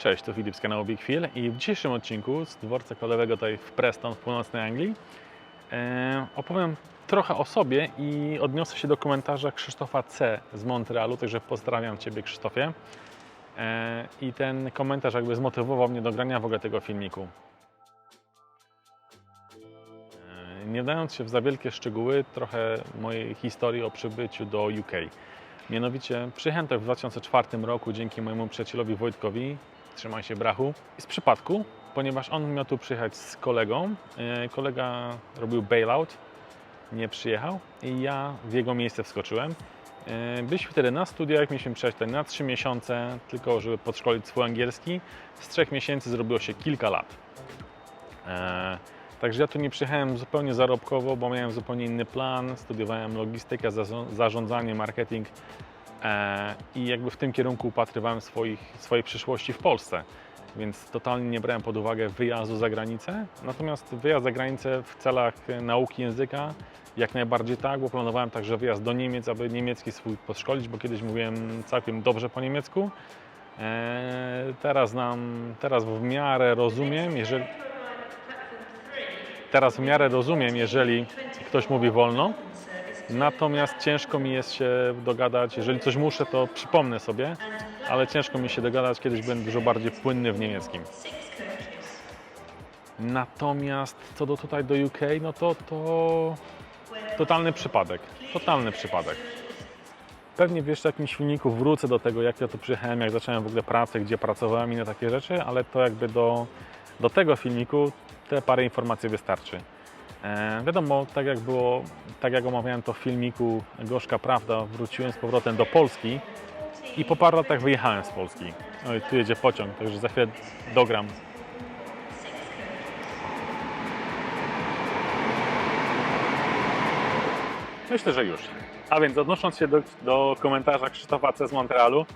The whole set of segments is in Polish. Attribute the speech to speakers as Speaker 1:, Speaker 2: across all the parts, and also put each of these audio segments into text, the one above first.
Speaker 1: Cześć, to Filip z kanału Big Phil i w dzisiejszym odcinku z dworca kolejowego tutaj w Preston w północnej Anglii e, opowiem trochę o sobie i odniosę się do komentarza Krzysztofa C. z Montrealu, także pozdrawiam Ciebie Krzysztofie. E, I ten komentarz jakby zmotywował mnie do grania w ogóle tego filmiku. E, Nie wdając się w za wielkie szczegóły, trochę mojej historii o przybyciu do UK. Mianowicie przyjechałem w 2004 roku dzięki mojemu przyjacielowi Wojtkowi, trzymaj się brachu, z przypadku, ponieważ on miał tu przyjechać z kolegą. E, Kolega robił bailout, nie przyjechał i ja w jego miejsce wskoczyłem. E, Byliśmy wtedy na studiach, mieliśmy przyjechać na 3 miesiące, tylko żeby podszkolić swój angielski. Z 3 miesięcy zrobiło się kilka lat. E, Także ja tu nie przyjechałem zupełnie zarobkowo, bo miałem zupełnie inny plan. Studiowałem logistykę, zarządzanie, marketing i jakby w tym kierunku upatrywałem swoich, swojej przyszłości w Polsce. Więc totalnie nie brałem pod uwagę wyjazdu za granicę. Natomiast wyjazd za granicę w celach e, nauki języka jak najbardziej tak, bo planowałem także wyjazd do Niemiec, aby niemiecki swój podszkolić, bo kiedyś mówiłem całkiem dobrze po niemiecku. E, teraz znam, teraz w miarę rozumiem, jeżeli teraz w miarę rozumiem, jeżeli ktoś mówi wolno. Natomiast ciężko mi jest się dogadać, jeżeli coś muszę, to przypomnę sobie, ale ciężko mi się dogadać, kiedyś byłem dużo bardziej płynny w niemieckim. Natomiast co do tutaj do UK, no to to totalny przypadek, totalny przypadek. Pewnie w jeszcze jakimś filmiku wrócę do tego, jak ja tu przyjechałem, jak zacząłem w ogóle pracę, gdzie pracowałem i na takie rzeczy, ale to jakby do, do tego filmiku te parę informacji wystarczy. E, wiadomo, tak jak było, tak jak omawiałem to w filmiku Gorzka Prawda, wróciłem z powrotem do Polski i po paru latach wyjechałem z Polski. Oj, tu jedzie pociąg, także za chwilę dogram. Myślę, że już. A więc odnosząc się do, do komentarza Krzysztofa C. z Montrealu,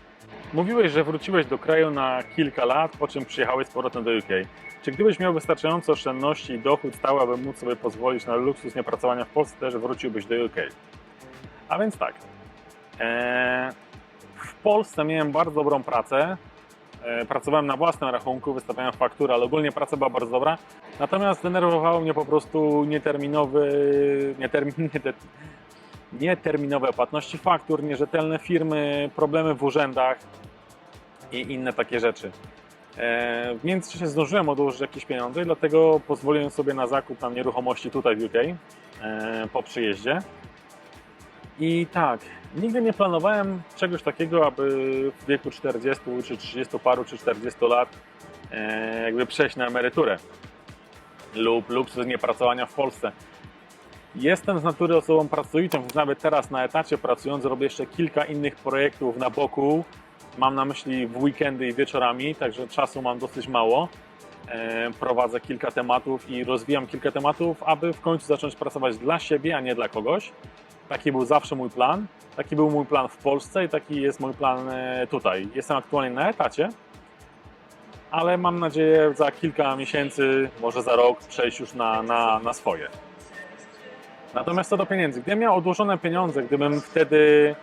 Speaker 1: mówiłeś, że wróciłeś do kraju na kilka lat, po czym przyjechałeś z powrotem do UK. Czy gdybyś miał wystarczająco oszczędności i dochód stały, aby móc sobie pozwolić na luksus niepracowania w Polsce, też wróciłbyś do UK? A więc tak. Eee, w Polsce miałem bardzo dobrą pracę. Eee, pracowałem na własnym rachunku, wystawiałem fakturę, ale ogólnie praca była bardzo dobra. Natomiast denerwowało mnie po prostu nieterminowy, nietermin, nieter, nieterminowe płatności faktur, nierzetelne firmy, problemy w urzędach i inne takie rzeczy. E, W międzyczasie zdążyłem odłożyć jakieś pieniądze dlatego pozwoliłem sobie na zakup tam nieruchomości tutaj w UK e, po przyjeździe. I tak, nigdy nie planowałem czegoś takiego, aby w wieku 40 czy 30 paru czy 40 lat e, jakby przejść na emeryturę lub luksus niepracowania w Polsce. Jestem z natury osobą pracowitą, więc nawet teraz na etacie pracując robię jeszcze kilka innych projektów na boku. Mam na myśli w weekendy i wieczorami, także czasu mam dosyć mało. E, Prowadzę kilka tematów i rozwijam kilka tematów, aby w końcu zacząć pracować dla siebie, a nie dla kogoś. Taki był zawsze mój plan. Taki był mój plan w Polsce i taki jest mój plan e, tutaj. Jestem aktualnie na etacie, ale mam nadzieję za kilka miesięcy, może za rok przejść już na, na, na swoje. Natomiast co do pieniędzy, gdybym miał odłożone pieniądze, gdybym wtedy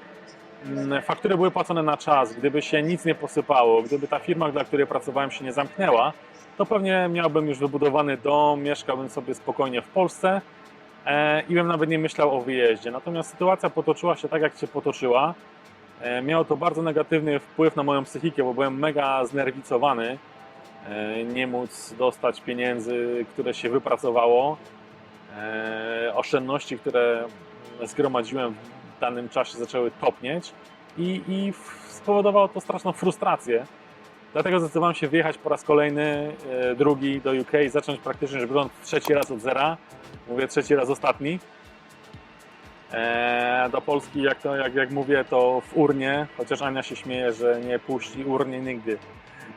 Speaker 1: faktury były płacone na czas, gdyby się nic nie posypało, gdyby ta firma, dla której pracowałem się nie zamknęła, to pewnie miałbym już wybudowany dom, mieszkałbym sobie spokojnie w Polsce e, i bym nawet nie myślał o wyjeździe. Natomiast sytuacja potoczyła się tak, jak się potoczyła. E, miało to bardzo negatywny wpływ na moją psychikę, bo byłem mega znerwicowany. E, nie móc dostać pieniędzy, które się wypracowało, oszczędności, które zgromadziłem danym czasie zaczęły topnieć i, i spowodowało to straszną frustrację. Dlatego zdecydowałem się wyjechać po raz kolejny, e, drugi do UK zacząć praktycznie rzecz biorąc trzeci raz od zera. Mówię trzeci raz ostatni. E, do Polski, jak, to, jak, jak mówię, to w urnie, chociaż Ania się śmieje, że nie puści urnie nigdy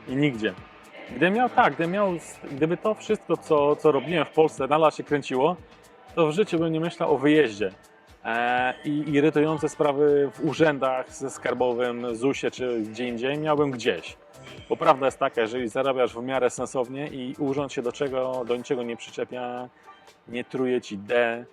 Speaker 1: i nigdzie. Gdybym miał tak, gdybym miał, gdyby to wszystko, co, co robiłem w Polsce, nadal się kręciło, to w życiu bym nie myślał o wyjeździe. E, I irytujące sprawy w urzędach ze skarbowym, ZUS-ie czy gdzie indziej miałbym gdzieś. Bo prawda jest taka, jeżeli zarabiasz w miarę sensownie i urząd się do, czego, do niczego nie przyczepia, nie truje ci D,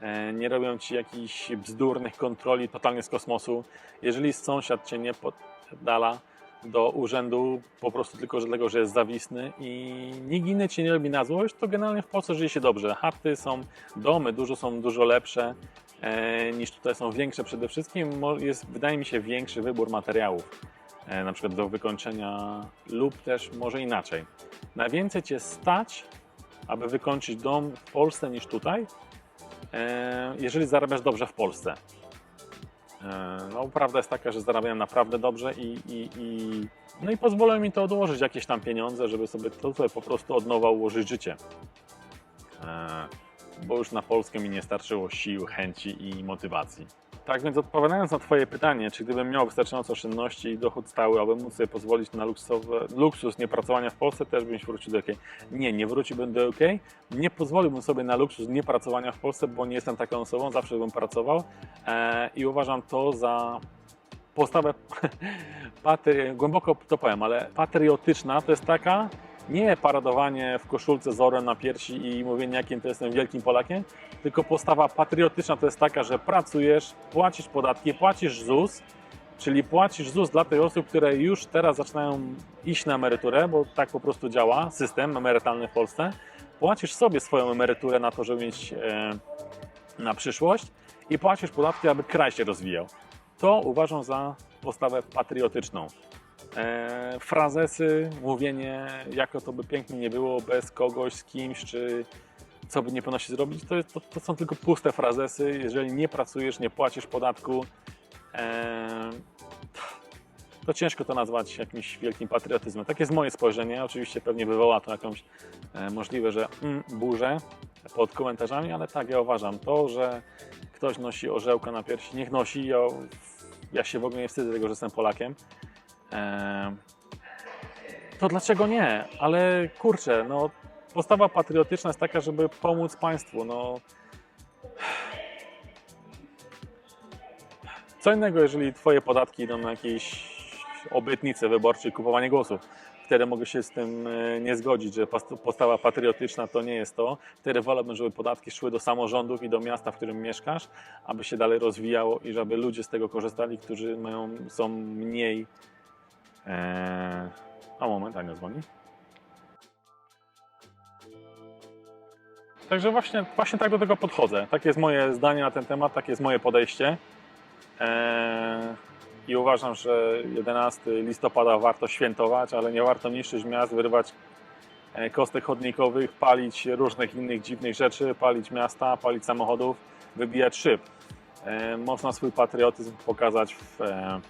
Speaker 1: e, nie robią ci jakichś bzdurnych kontroli totalnie z kosmosu, jeżeli sąsiad cię nie poddala, do urzędu po prostu tylko dlatego, że jest zawisny i nikt inny cię nie robi na złość, to generalnie w Polsce żyje się dobrze. Chaty są, domy dużo są dużo lepsze niż tutaj są większe przede wszystkim. Jest, wydaje mi się, większy wybór materiałów, e, na przykład do wykończenia lub też może inaczej. Na więcej cię stać, aby wykończyć dom w Polsce niż tutaj, e, jeżeli zarabiasz dobrze w Polsce. E, No, prawda jest taka, że zarabiałem naprawdę dobrze i, i, i, no i pozwolę mi to odłożyć jakieś tam pieniądze, żeby sobie tutaj po prostu od nowa ułożyć życie. Bo już na Polskę mi nie starczyło sił, chęci i motywacji. Tak więc odpowiadając na Twoje pytanie, czy gdybym miał wystarczająco oszczędności i dochód stały, aby móc sobie pozwolić na luksusowe, luksus niepracowania w Polsce, też bym się wrócił do UK. Nie, nie wróciłbym do UK. Nie pozwoliłbym sobie na luksus niepracowania w Polsce, bo nie jestem taką osobą, zawsze bym pracował e, i uważam to za postawę patry, głęboko to powiem, ale patriotyczna to jest taka, nie paradowanie w koszulce z orłem na piersi i mówienie jakim to jestem wielkim Polakiem, tylko postawa patriotyczna to jest taka, że pracujesz, płacisz podatki, płacisz ZUS, czyli płacisz ZUS dla tych osób, które już teraz zaczynają iść na emeryturę, bo tak po prostu działa system emerytalny w Polsce. Płacisz sobie swoją emeryturę na to, żeby mieć e, na przyszłość i płacisz podatki, aby kraj się rozwijał. To uważam za postawę patriotyczną. E, frazesy, mówienie, jako to by pięknie nie było bez kogoś, z kimś, czy co by nie powinno się zrobić, to, to, to są tylko puste frazesy. Jeżeli nie pracujesz, nie płacisz podatku, e, to ciężko to nazwać jakimś wielkim patriotyzmem. Takie jest moje spojrzenie. Oczywiście pewnie wywoła to jakąś e, możliwe, że mm, burzę pod komentarzami, ale tak ja uważam. To, że ktoś nosi orzełka na piersi, niech nosi. Ja, ja się w ogóle nie wstydzę tego, że jestem Polakiem. To dlaczego nie? Ale kurczę, no postawa patriotyczna jest taka, żeby pomóc państwu. No, co innego, jeżeli twoje podatki idą na jakieś obietnice wyborcze kupowanie głosów. Wtedy mogę się z tym e, nie zgodzić, że postawa patriotyczna to nie jest to. Wtedy wolałbym, żeby podatki szły do samorządów i do miasta, w którym mieszkasz, aby się dalej rozwijało i żeby ludzie z tego korzystali, którzy mają, są mniej. Eee... A moment, Ania dzwoni. Także właśnie, właśnie tak do tego podchodzę. Takie jest moje zdanie na ten temat, takie jest moje podejście. Eee, I uważam, że 11 listopada warto świętować, ale nie warto niszczyć miast, wyrywać e, kostek chodnikowych, palić różnych innych dziwnych rzeczy, palić miasta, palić samochodów, wybijać szyb. E, Można swój patriotyzm pokazać w, e,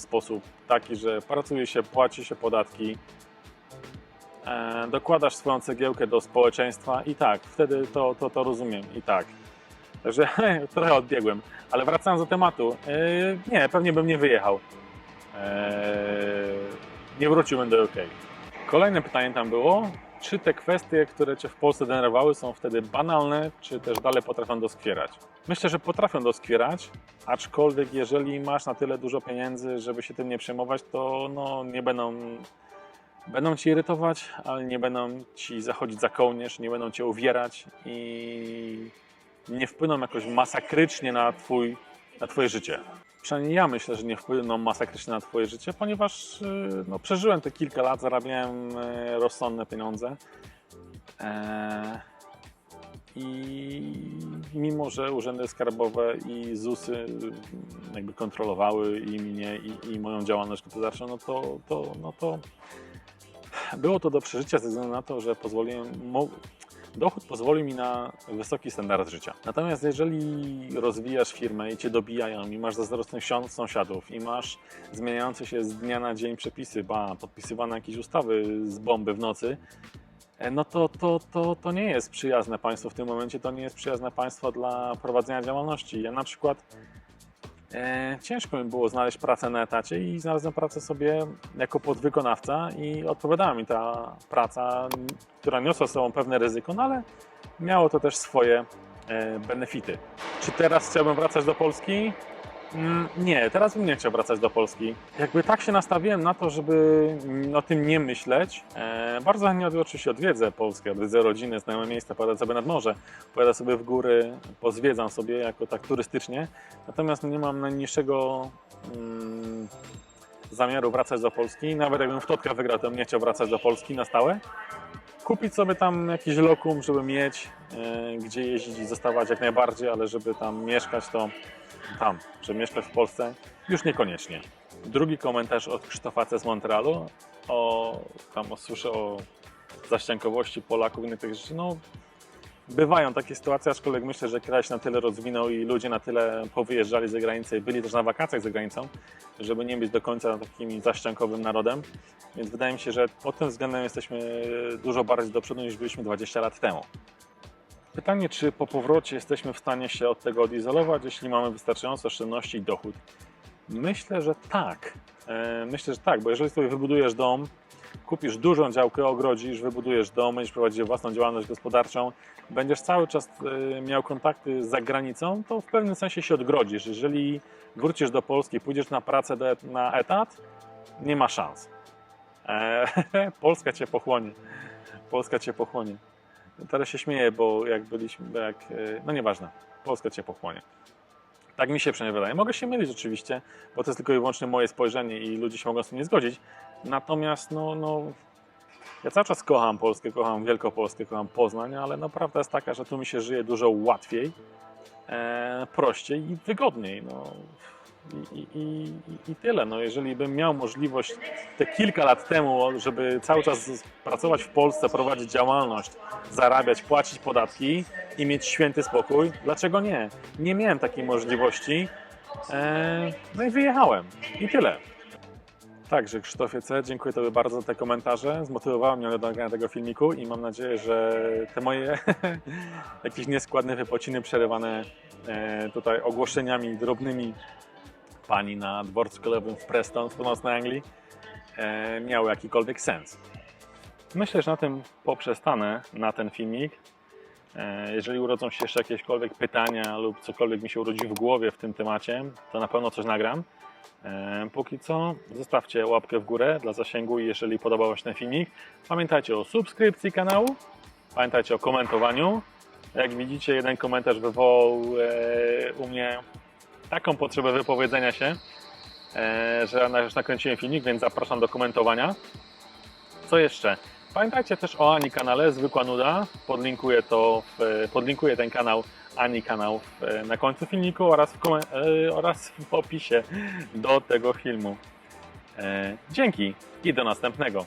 Speaker 1: sposób taki, że pracuje się, płaci się podatki, e, dokładasz swoją cegiełkę do społeczeństwa i tak, wtedy to, to, to rozumiem i tak. Także trochę odbiegłem, ale wracając do tematu, e, nie, pewnie bym nie wyjechał. E, nie wróciłbym do UK. Kolejne pytanie tam było, czy te kwestie, które Cię w Polsce denerwowały są wtedy banalne, czy też dalej potrafią doskwierać? Myślę, że potrafią doskwierać, aczkolwiek jeżeli masz na tyle dużo pieniędzy, żeby się tym nie przejmować, to no, nie będą Będą cię irytować, ale nie będą ci zachodzić za kołnierz, nie będą cię uwierać i nie wpłyną jakoś masakrycznie na, twój, na twoje życie. Przynajmniej ja myślę, że nie wpłyną masakrycznie na twoje życie, ponieważ y, no, przeżyłem te kilka lat, zarabiałem y, rozsądne pieniądze. Eee, I mimo, że urzędy skarbowe i ZUSy y, jakby kontrolowały i mnie, i, i moją działalność gospodarczą, no to, to, no to było to do przeżycia ze względu na to, że pozwoliłem, dochód pozwolił mi na wysoki standard życia. Natomiast jeżeli rozwijasz firmę i cię dobijają i masz zazdrosnych sąsiadów i masz zmieniające się z dnia na dzień przepisy, ba, podpisywane jakieś ustawy z bomby w nocy, e, no to, to, to, to nie jest przyjazne państwo w tym momencie, to nie jest przyjazne państwo dla prowadzenia działalności. Ja na przykład ciężko mi było znaleźć pracę na etacie i znalazłem pracę sobie jako podwykonawca i odpowiadała mi ta praca, która niosła sobą pewne ryzyko, no ale miało to też swoje e, benefity. Czy teraz chciałbym wracać do Polski? Mm, Nie, teraz bym nie chciał wracać do Polski. Jakby tak się nastawiłem na to, żeby mm, o tym nie myśleć. E, bardzo chętnie oczywiście odwiedzę Polskę, odwiedzę rodziny, znajome miejsca, pojadę sobie nad morze, pojadę sobie w góry, pozwiedzam sobie jako tak turystycznie. Natomiast nie mam najmniejszego mm, zamiaru wracać do Polski. Nawet jakbym w Totka wygrał, to bym nie chciał wracać do Polski na stałe. Kupić sobie tam jakiś lokum, żeby mieć, e, gdzie jeździć i zostawać jak najbardziej, ale żeby tam mieszkać, to tam, żeby mieszkać w Polsce, już niekoniecznie. Drugi komentarz od Krzysztofa z Montrealu. O, tam o, słyszę o zaściankowości Polaków i innych tych rzeczy. No, bywają takie sytuacje, aczkolwiek myślę, że kraj się na tyle rozwinął i ludzie na tyle powyjeżdżali za granicę i byli też na wakacjach za granicą, żeby nie być do końca takim zaściankowym narodem. Więc wydaje mi się, że pod tym względem jesteśmy dużo bardziej do przodu niż byliśmy 20 lat temu. Pytanie, czy po powrocie jesteśmy w stanie się od tego odizolować, jeśli mamy wystarczające oszczędności i dochód? Myślę, że tak. E, Myślę, że tak, bo jeżeli sobie wybudujesz dom, kupisz dużą działkę, ogrodzisz, wybudujesz dom, będziesz własną działalność gospodarczą, będziesz cały czas e, miał kontakty z zagranicą, to w pewnym sensie się odgrodzisz. Jeżeli wrócisz do Polski, pójdziesz na pracę do, na etat, nie ma szans. E, Polska cię pochłonie. Polska cię pochłonie. Teraz się śmieję, bo jak byliśmy, jak, e, no nieważne, Polska cię pochłonie. Tak mi się przynajmniej wydaje. Mogę się mylić oczywiście, bo to jest tylko i wyłącznie moje spojrzenie i ludzie się mogą z tym nie zgodzić. Natomiast no, no, ja cały czas kocham Polskę, kocham Wielkopolskę, kocham Poznań, ale no, prawda jest taka, że tu mi się żyje dużo łatwiej, e, prościej i wygodniej. No. I, i, i, tyle. No, jeżeli bym miał możliwość te kilka lat temu, żeby cały czas pracować w Polsce, prowadzić działalność, zarabiać, płacić podatki i mieć święty spokój, dlaczego nie? Nie miałem takiej możliwości. E, no i wyjechałem. I tyle. Także Krzysztofie C., dziękuję Tobie bardzo za te komentarze. Zmotywowały mnie do nagrania tego filmiku i mam nadzieję, że te moje jakieś nieskładne wypociny przerywane e, tutaj ogłoszeniami drobnymi pani na dworcu kolejowym w Preston w północnej Anglii e, miały jakikolwiek sens. Myślę, że na tym poprzestanę na ten filmik. E, Jeżeli urodzą się jeszcze jakiekolwiek pytania lub cokolwiek mi się urodzi w głowie w tym temacie, to na pewno coś nagram. E, Póki co zostawcie łapkę w górę dla zasięgu i jeżeli podobał się ten filmik. Pamiętajcie o subskrypcji kanału, pamiętajcie o komentowaniu. Jak widzicie, jeden komentarz wywołał e, u mnie taką potrzebę wypowiedzenia się, e, że już nakręciłem filmik, więc zapraszam do komentowania. Co jeszcze? Pamiętajcie też o Ani kanale, zwykła nuda. Podlinkuję to, w, podlinkuję ten kanał, Ani kanał w, na końcu filmiku oraz w, e, oraz w opisie do tego filmu. E, dzięki i do następnego.